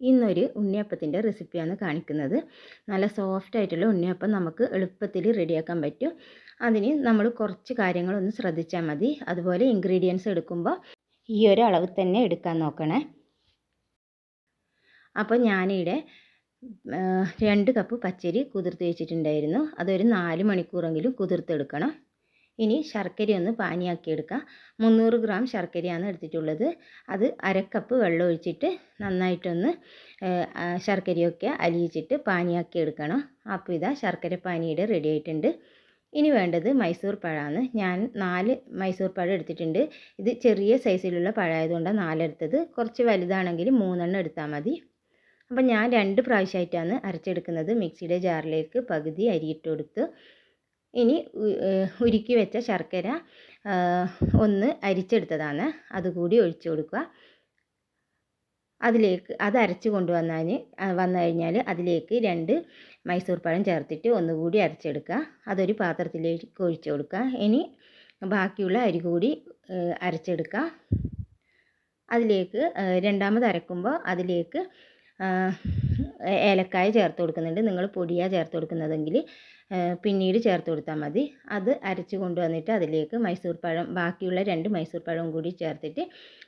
ഇന്നൊരു ഉണ്ണിയപ്പത്തിന്റെ റെസിപ്പിയാണ് കാണിക്കുന്നത്. നല്ല സോഫ്റ്റ് ആയിട്ടുള്ള ഉണ്ണിയപ്പം നമുക്ക് എളുപ്പത്തിൽ റെഡിയാക്കാൻ പറ്റും. അതിന് നമ്മൾ കുറച്ച് കാര്യങ്ങളൊന്ന് ശ്രദ്ധിച്ചാൽ മതി. അതുപോലെ ഇൻഗ്രീഡിയൻസ് എടുക്കുമ്പോൾ ഈ ഒരു അളവ് തന്നെ എടുക്കാൻ നോക്കണേ. അപ്പോൾ ഞാനിവിടെ രണ്ട് കപ്പ് പച്ചരി കുതിർത്ത് വെച്ചിട്ടുണ്ടായിരുന്നു. അതൊരു നാല് മണിക്കൂറെങ്കിലും കുതിർത്തെടുക്കണം. ഇനി ശർക്കര ഒന്ന് പാനിയാക്കി എടുക്കാം മുന്നൂറ് ഗ്രാം ശർക്കരയാണ് എടുത്തിട്ടുള്ളത്. അത് അരക്കപ്പ് വെള്ളം ഒഴിച്ചിട്ട് നന്നായിട്ടൊന്ന് ശർക്കരയൊക്കെ അലിയിച്ചിട്ട് പാനിയാക്കി എടുക്കണം അപ്പോൾ ഇതാ ശർക്കര പാനിയുടെ റെഡി ആയിട്ടുണ്ട്. ഇനി വേണ്ടത് മൈസൂർ പഴമാണ്. ഞാൻ നാല് മൈസൂർ പഴം എടുത്തിട്ടുണ്ട്. ഇത് ചെറിയ സൈസിലുള്ള പഴമായതുകൊണ്ടാണ് നാലെടുത്തത് കുറച്ച് വലുതാണെങ്കിൽ മൂന്നെണ്ണം എടുത്താൽ മതി. അപ്പം ഞാൻ രണ്ട് പ്രാവശ്യമായിട്ടാണ് അരച്ചെടുക്കുന്നത്. മിക്സിയുടെ ജാറിലേക്ക് പകുതി അരിയിട്ട് കൊടുത്ത് ഇനി ഉരുക്കി വെച്ച ശർക്കര ഒന്ന് അരിച്ചെടുത്തതാണ്. അതുകൂടി ഒഴിച്ചു കൊടുക്കുക. അതിലേക്ക് അത് അരച്ച് കൊണ്ടുവന്നാൽ വന്നു കഴിഞ്ഞാൽ അതിലേക്ക് രണ്ട് മൈസൂർ പഴം ചേർത്തിട്ട് ഒന്നുകൂടി അരച്ചെടുക്കുക. അതൊരു പാത്രത്തിലേക്ക് ഒഴിച്ചു കൊടുക്കുക. ഇനി ബാക്കിയുള്ള അരി കൂടി അരച്ചെടുക്കുക. അതിലേക്ക് രണ്ടാമത് അരക്കുമ്പോൾ അതിലേക്ക് ഏലക്കായ ചേർത്ത് കൊടുക്കുന്നുണ്ട്. നിങ്ങൾ പൊടിയാണ് ചേർത്ത് കൊടുക്കുന്നതെങ്കിൽ പിന്നീട് ചേർത്ത് കൊടുത്താൽ മതി. അത് അരച്ച് കൊണ്ടുവന്നിട്ട് അതിലേക്ക് മൈസൂർ പഴം ബാക്കിയുള്ള രണ്ട് മൈസൂർ പഴവും കൂടി ചേർത്തിട്ട്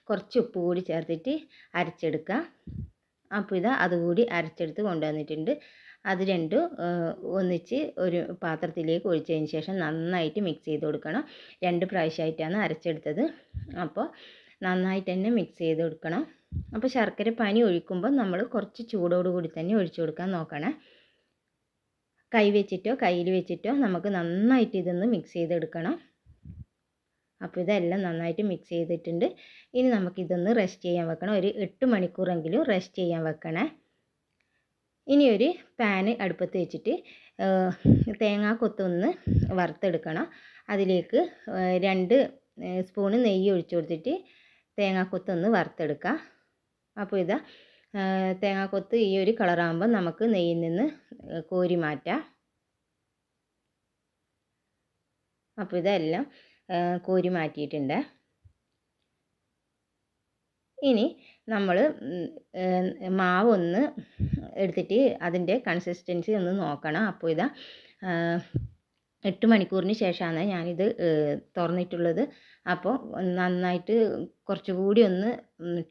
കുറച്ച് ഉപ്പ് കൂടി ചേർത്തിട്ട് അരച്ചെടുക്കുക അപ്പോൾ ഇതാ അതുകൂടി അരച്ചെടുത്ത് കൊണ്ടുവന്നിട്ടുണ്ട്. അത് രണ്ടും ഒന്നിച്ച് ഒരു പാത്രത്തിലേക്ക് ഒഴിച്ചതിന് ശേഷം നന്നായിട്ട് മിക്സ് ചെയ്ത് കൊടുക്കണം. രണ്ട് പ്രാവശ്യമായിട്ടാണ് അരച്ചെടുത്തത്. അപ്പോൾ നന്നായിട്ട് തന്നെ മിക്സ് ചെയ്ത് കൊടുക്കണം. അപ്പോൾ ശർക്കര പനി ഒഴിക്കുമ്പോൾ നമ്മൾ കുറച്ച് ചൂടോടുകൂടി തന്നെ ഒഴിച്ചു കൊടുക്കാൻ നോക്കണേ. കൈ വെച്ചിട്ടോ കയ്യിൽ വെച്ചിട്ടോ നമുക്ക് നന്നായിട്ട് ഇതൊന്ന് മിക്സ് ചെയ്തെടുക്കണം അപ്പോൾ ഇതെല്ലാം നന്നായിട്ട് മിക്സ് ചെയ്തിട്ടുണ്ട്. ഇനി നമുക്കിതൊന്ന് റെസ്റ്റ് ചെയ്യാൻ വെക്കണം. ഒരു എട്ട് മണിക്കൂറെങ്കിലും റെസ്റ്റ് ചെയ്യാൻ വെക്കണേ. ഇനി ഒരു പാന് അടുപ്പത്ത് വെച്ചിട്ട് തേങ്ങാക്കൊത്തൊന്ന് വറുത്തെടുക്കണം. അതിലേക്ക് രണ്ട് സ്പൂണ് നെയ്യ് ഒഴിച്ചു കൊടുത്തിട്ട് തേങ്ങാക്കൊത്തൊന്ന് വറുത്തെടുക്കാം. അപ്പോൾ ഇതാ തേങ്ങാക്കൊത്ത് ഈ ഒരു കളറാകുമ്പോൾ നമുക്ക് നെയ്യിൽ നിന്ന് കോരി മാറ്റാം. അപ്പോൾ ഇതെല്ലാം കോരി മാറ്റിയിട്ടുണ്ട്. ഇനി നമ്മൾ മാവ് ഒന്ന് എടുത്തിട്ട് അതിന്റെ കൺസിസ്റ്റൻസി ഒന്ന് നോക്കണം. അപ്പോൾ ഇതാ എട്ട് മണിക്കൂറിന് ശേഷമാണ് ഞാനിത് തുറന്നിട്ടുള്ളത്. അപ്പോൾ നന്നായിട്ട് കുറച്ചുകൂടി ഒന്ന്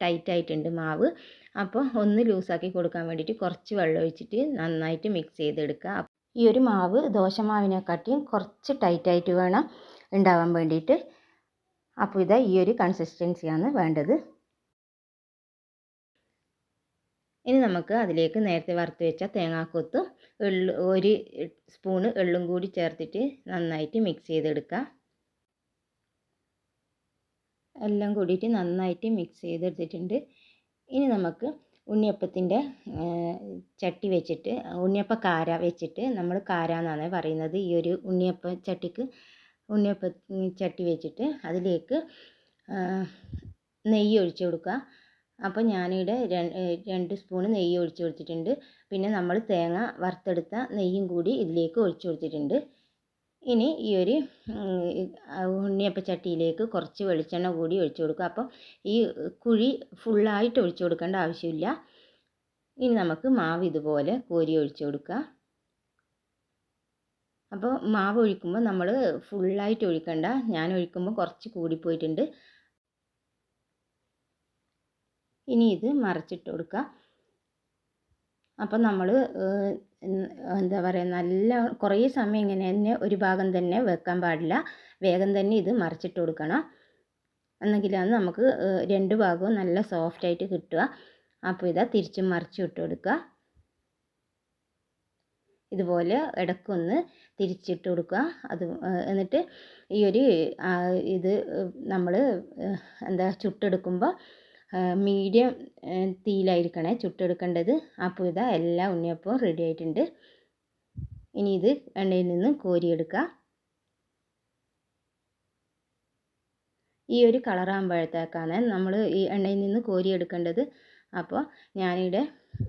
ടൈറ്റ് ആയിട്ടുണ്ട് മാവ്. അപ്പോൾ ഒന്ന് ലൂസാക്കി കൊടുക്കാൻ വേണ്ടിയിട്ട് കുറച്ച് വെള്ളം ഒഴിച്ചിട്ട് നന്നായിട്ട് മിക്സ് ചെയ്തെടുക്കുക. ഈ ഒരു മാവ് ദോശമാവിനെക്കാട്ടിയും കുറച്ച് ടൈറ്റായിട്ട് വേണം ഉണ്ടാവാൻ വേണ്ടിയിട്ട്. അപ്പോൾ ഇതാ ഈ ഒരു കൺസിസ്റ്റൻസിയാണ് വേണ്ടത്. ഇനി നമുക്ക് അതിലേക്ക് നേരത്തെ വറുത്ത് വെച്ച തേങ്ങാക്കൊത്തും എള്ളു ഒരു സ്പൂണ് എള്ളും കൂടി ചേർത്തിട്ട് നന്നായിട്ട് മിക്സ് ചെയ്തെടുക്കുക എല്ലാം കൂടിയിട്ട് നന്നായിട്ട് മിക്സ് ചെയ്തെടുത്തിട്ടുണ്ട്. ഇനി നമുക്ക് ഉണ്ണിയപ്പത്തിന്റെ ചട്ടി വെച്ചിട്ട് ഉണ്ണിയപ്പ കാര വെച്ചിട്ട് നമ്മൾ കാര എന്നാണ് പറയുന്നത്. ഈ ഒരു ഉണ്ണിയപ്പ ചട്ടിക്ക് ഉണ്ണിയപ്പ ചട്ടി വെച്ചിട്ട് അതിലേക്ക് നെയ്യ് ഒഴിച്ചു കൊടുക്കുക അപ്പോൾ ഞാനിവിടെ രണ്ട് സ്പൂൺ നെയ്യ് ഒഴിച്ച് കൊടുത്തിട്ടുണ്ട്. പിന്നെ നമ്മൾ തേങ്ങ വറുത്തെടുത്ത നെയ്യും കൂടി ഇതിലേക്ക് ഒഴിച്ച് കൊടുത്തിട്ടുണ്ട്. ഇനി ഈ ഒരു ഉണ്ണിയപ്പച്ചട്ടിയിലേക്ക് കുറച്ച് വെളിച്ചെണ്ണ കൂടി ഒഴിച്ച് കൊടുക്കുക. അപ്പോൾ ഈ കുഴി ഫുള്ളായിട്ട് ഒഴിച്ച് കൊടുക്കേണ്ട ആവശ്യമില്ല. ഇനി നമുക്ക് മാവ് ഇതുപോലെ കോരി ഒഴിച്ച് കൊടുക്കുക. അപ്പോൾ മാവ് ഒഴിക്കുമ്പോൾ നമ്മൾ ഫുള്ളായിട്ട് ഒഴിക്കണ്ട. ഞാൻ ഒഴിക്കുമ്പോൾ കുറച്ച് കൂടിപ്പോയിട്ടുണ്ട് ഇനി ഇത് മറിച്ചിട്ട് കൊടുക്കുക അപ്പം നമ്മൾ എന്താ പറയുക നല്ല കുറേ സമയം ഇങ്ങനെ തന്നെ ഒരു ഭാഗം തന്നെ വെക്കാൻ പാടില്ല. വേഗം തന്നെ ഇത് മറിച്ചിട്ട് കൊടുക്കണം. എന്നെങ്കിലാണ് നമുക്ക് രണ്ട് ഭാഗവും നല്ല സോഫ്റ്റായിട്ട് കിട്ടുക. അപ്പോൾ ഇതാ തിരിച്ചും മറിച്ചും ഇട്ട് കൊടുക്കുക ഇതുപോലെ ഇടയ്ക്കൊന്ന് തിരിച്ചിട്ട് കൊടുക്കുക അത് എന്നിട്ട് ഈ ഒരു ഇത് നമ്മൾ എന്താ ചുട്ടെടുക്കുമ്പോൾ മീഡിയം തീയിലായിരിക്കണേ ചുട്ടെടുക്കേണ്ടത്. അപ്പോൾ ഇതാ എല്ലാ ഉണ്ണിയപ്പവും റെഡി ആയിട്ടുണ്ട്. ഇനി ഇത് എണ്ണയിൽ നിന്ന് കോരിയെടുക്കുക. ഈ ഒരു കളറാകുമ്പോഴത്തേക്കാണ് നമ്മൾ ഈ എണ്ണയിൽ നിന്ന് കോരിയെടുക്കേണ്ടത്. അപ്പോൾ ഞാനിവിടെ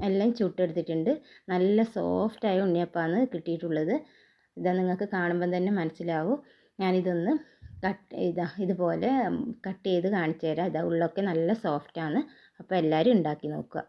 എല്ലാം ചുട്ടെടുത്തിട്ടുണ്ട്. നല്ല സോഫ്റ്റായ ഉണ്ണിയപ്പമാണ് കിട്ടിയിട്ടുള്ളത്. ഇതാ നിങ്ങൾക്ക് കാണുമ്പം തന്നെ മനസ്സിലാവും. ഞാനിതൊന്ന് കട്ട് ഇതാ ഇതുപോലെ കട്ട് ചെയ്ത് കാണിച്ചു തരാം. ഇതാ ഉള്ളൊക്കെ നല്ല സോഫ്റ്റാണ് അപ്പോൾ എല്ലാവരും ഉണ്ടാക്കി നോക്കുക.